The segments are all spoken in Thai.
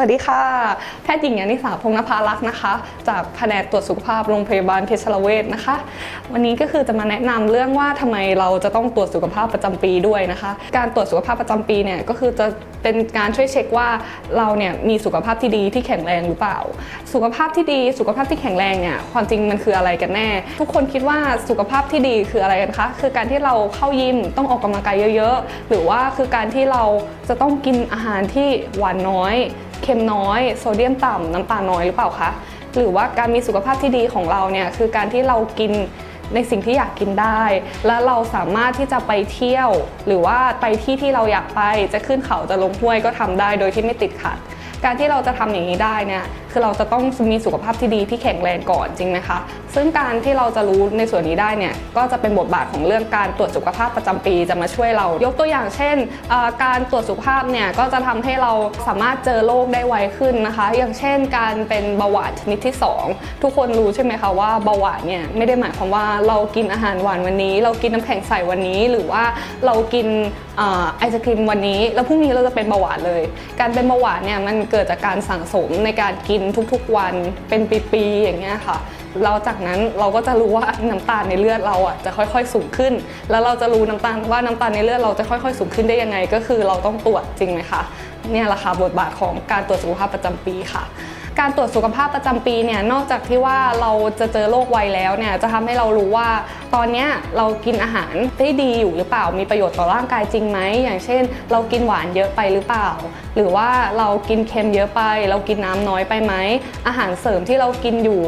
วัสดีค่ะ แพทย์หญิงยานิสาพงนภารักษ์นะคะ จากแผนกตรวจสุขภาพโรงพยาบาลเพชรเวชนะคะ วันนี้ก็คือจะมาแนะนำเรื่องว่าทำไมเราจะต้องตรวจสุขภาพประจำปีด้วยนะคะ การตรวจสุขภาพประจำปีเนี่ยก็คือจะเป็นการช่วยเช็คว่าเราเนี่ยมีสุขภาพที่ดีที่แข็งแรงหรือเปล่า สุขภาพที่ดีสุขภาพที่แข็งแรงเนี่ยความจริงมันคืออะไรกันแน่ ทุกคนคิดว่าสุขภาพที่ดีคืออะไรกันคะคือการที่เราเข้ายิมต้องออกกำลังกายเยอะ ๆ หรือว่าคือการที่เราจะต้องกินอาหารที่หวานน้อย เค็มน้อย โซเดียมต่ำน้ำตาลน้อยหรือเปล่าคะหรือว่าการมีสุขภาพที่ดีของเราเนี่ยคือการที่เรากินในสิ่งที่อยากกินได้ และเราสามารถที่จะไปเที่ยว หรือว่าไปที่ที่เราอยากไปจะขึ้นเขาจะลงห้วยก็ทำได้โดยที่ไม่ติดขัด การที่เราจะทำอย่างนี้ได้เนี่ยคือเราจะต้องมีสุขภาพที่ดีที่แข็งแรงก่อนจริงไหมคะซึ่งการที่เราจะรู้ในส่วนนี้ได้เนี่ยก็จะเป็นบทบาทของเรื่องการตรวจสุขภาพประจำปีจะมาช่วยเรา ยกตัวอย่างเช่น การตรวจสุขภาพเนี่ยก็จะทำให้เราสามารถเจอโรคได้ไวขึ้นนะคะ อย่างเช่น การเป็นเบาหวานชนิดที่ 2 ทุกคนรู้ใช่ไหมคะว่าเบาหวานเนี่ยไม่ได้หมายความว่าเรากินอาหารหวานวันนี้ เรากินน้ำแข็งใสวันนี้ หรือว่าเรากินอไอศครีมวันนี้ แล้วพรุ่งนี้เราจะเป็นเบาหวานเลย การเป็นเบาหวานเนี่ยมันเกิดจากการสั่งสมในการกินทุกๆวันเป็นปีๆอย่างเงี้ยค่ะเราจากนั้นเราก็จะรู้ว่าน้ำตาลในเลือดเราอะจะค่อยๆสูงขึ้น แล้วเราจะรู้น้ำตาลว่าน้ำตาลในเลือดเราจะค่อยๆสูงขึ้นได้ยังไง ก็คือเราต้องตรวจจริงไหมคะเนี่ยแหละค่ะบทบาทของการตรวจสุขภาพประจำปีค่ะ การตรวจสุขภาพประจำปีเนี่ยนอกจากที่ว่าเราจะเจอโรคไวแล้วเนี่ยจะทำให้เรารู้ว่าตอนนี้เรากินอาหารได้ดีอยู่หรือเปล่ามีประโยชน์ต่อร่างกายจริงไหมอย่างเช่น เรากินหวานเยอะไปหรือเปล่า หรือว่าเรากินเค็มเยอะไป เรากินน้ำน้อยไปไหมอาหารเสริมที่เรากินอยู่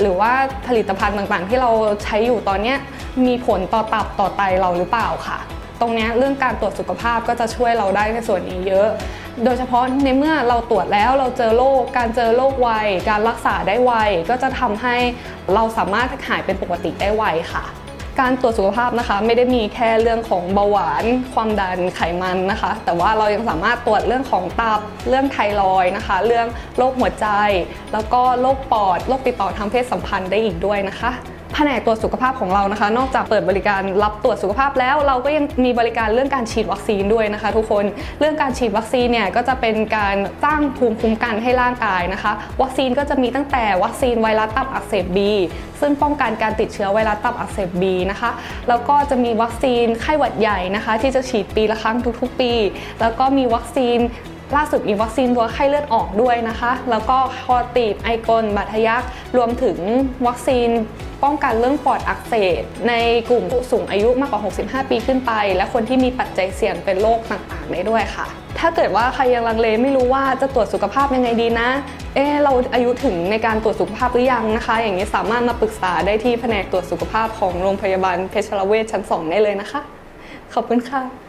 หรือว่าผลิตภัณฑ์ต่างๆ ที่เราใช้อยู่ตอนนี้มีผลต่อตับต่อไตเราหรือเปล่าค่ะ ตรงนี้เรื่องการตรวจสุขภาพก็จะช่วยเราได้ในส่วนนี้เยอะ โดยเฉพาะในเมื่อเราตรวจแล้วเราเจอโรคการเจอโรคไวการรักษาได้ไวก็จะทำให้เราสามารถหายเป็นปกติได้ไวค่ะ การตรวจสุขภาพนะคะไม่ได้มีแค่เรื่องของเบาหวาน ความดันไขมันนะคะ แต่ว่าเรายังสามารถตรวจเรื่องของตับเรื่องไทรอยนะคะ เรื่องโรคหัวใจ แล้วก็โรคปอดโรคติดต่อทางเพศสัมพันธ์ได้อีกด้วยนะคะแผนกตรวจสุขภาพของเรานะคะ นอกจากเปิดบริการรับตรวจสุขภาพแล้ว เราก็ยังมีบริการเรื่องการฉีดวัคซีนด้วยนะคะ ทุกคนเรื่องการฉีดวัคซีนเนี่ยก็จะเป็นการสร้างภูมิคุ้มกันให้ร่างกายนะคะ วัคซีนก็จะมีตั้งแต่วัคซีนไวรัสตับอักเสบบี ซึ่งป้องกันการติดเชื้อไวรัสตับอักเสบบีนะคะแล้วก็จะมีวัคซีนไข้หวัดใหญ่นะคะ ที่จะฉีดปีละครั้งทุกๆ ปี แล้วก็มีวัคซีน ล่าสุดมีวัคซีนตัวไข้เลือดออกด้วยนะคะ แล้วก็คอตีบไอกลบาดทะยักรวมถึงวัคซีนป้องกันเรื่องปอดอักเสบในกลุ่มผู้สูงอายุมากกว่า 65 ปีขึ้นไป และคนที่มีปัจจัยเสี่ยงเป็นโรคต่างๆได้ด้วยค่ะ ถ้าเกิดว่าใครยังลังเลไม่รู้ว่าจะตรวจสุขภาพยังไงดีนะ เอ๊ะเราอายุถึงในการตรวจสุขภาพหรือยังนะคะ อย่างนี้สามารถมาปรึกษาได้ที่แผนกตรวจสุขภาพของโรงพยาบาลเพชรเวชชั้น 2 ได้เลยนะคะ ขอบคุณค่ะ